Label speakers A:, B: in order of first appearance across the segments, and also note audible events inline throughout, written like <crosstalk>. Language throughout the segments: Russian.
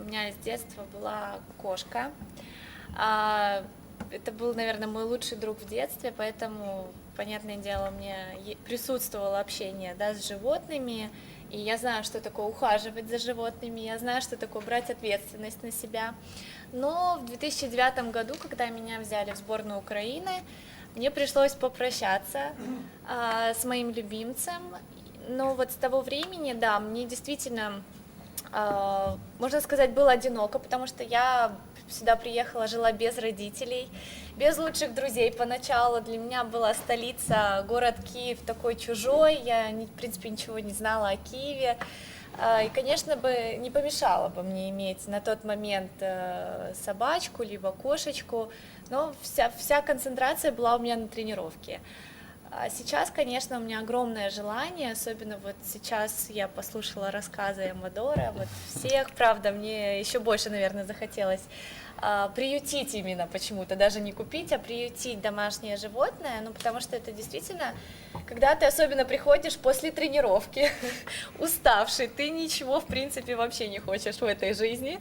A: у меня с детства была кошка. А, это был, наверное, мой лучший друг в детстве, поэтому, понятное дело, у меня присутствовало общение да, с животными, и я знаю, что такое ухаживать за животными, я знаю, что такое брать ответственность на себя. Но в 2009 году, когда меня взяли в сборную Украины, мне пришлось попрощаться а, с моим любимцем. Но вот с того времени, да, мне действительно можно сказать, было одиноко, потому что я сюда приехала, жила без родителей, без лучших друзей поначалу. Для меня была столица, город Киев такой чужой, я, в принципе, ничего не знала о Киеве. А, И, конечно, бы не помешало бы мне иметь на тот момент э, собачку, либо кошечку, но вся, вся концентрация была у меня на тренировке. А сейчас, конечно, у меня огромное желание, особенно вот сейчас я послушала рассказы Амадора, вот всех, правда, мне еще больше, наверное, захотелось а, приютить именно почему-то, даже не купить, а приютить домашнее животное, ну, потому что это действительно, когда ты особенно приходишь после тренировки, <laughs> уставший, ты ничего, в принципе, вообще не хочешь в этой жизни,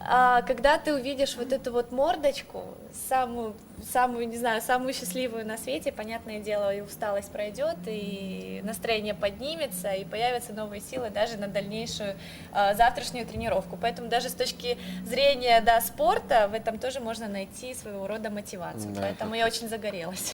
A: а когда ты увидишь вот эту вот мордочку, самую, самую, не знаю, самую счастливую на свете, понятное дело, и усталость пройдет, и настроение поднимется, и появятся новые силы даже на дальнейшую а, завтрашнюю тренировку. Поэтому даже с точки зрения да, спорта в этом тоже можно найти своего рода мотивацию.
B: Да,
A: Поэтому я очень загорелась.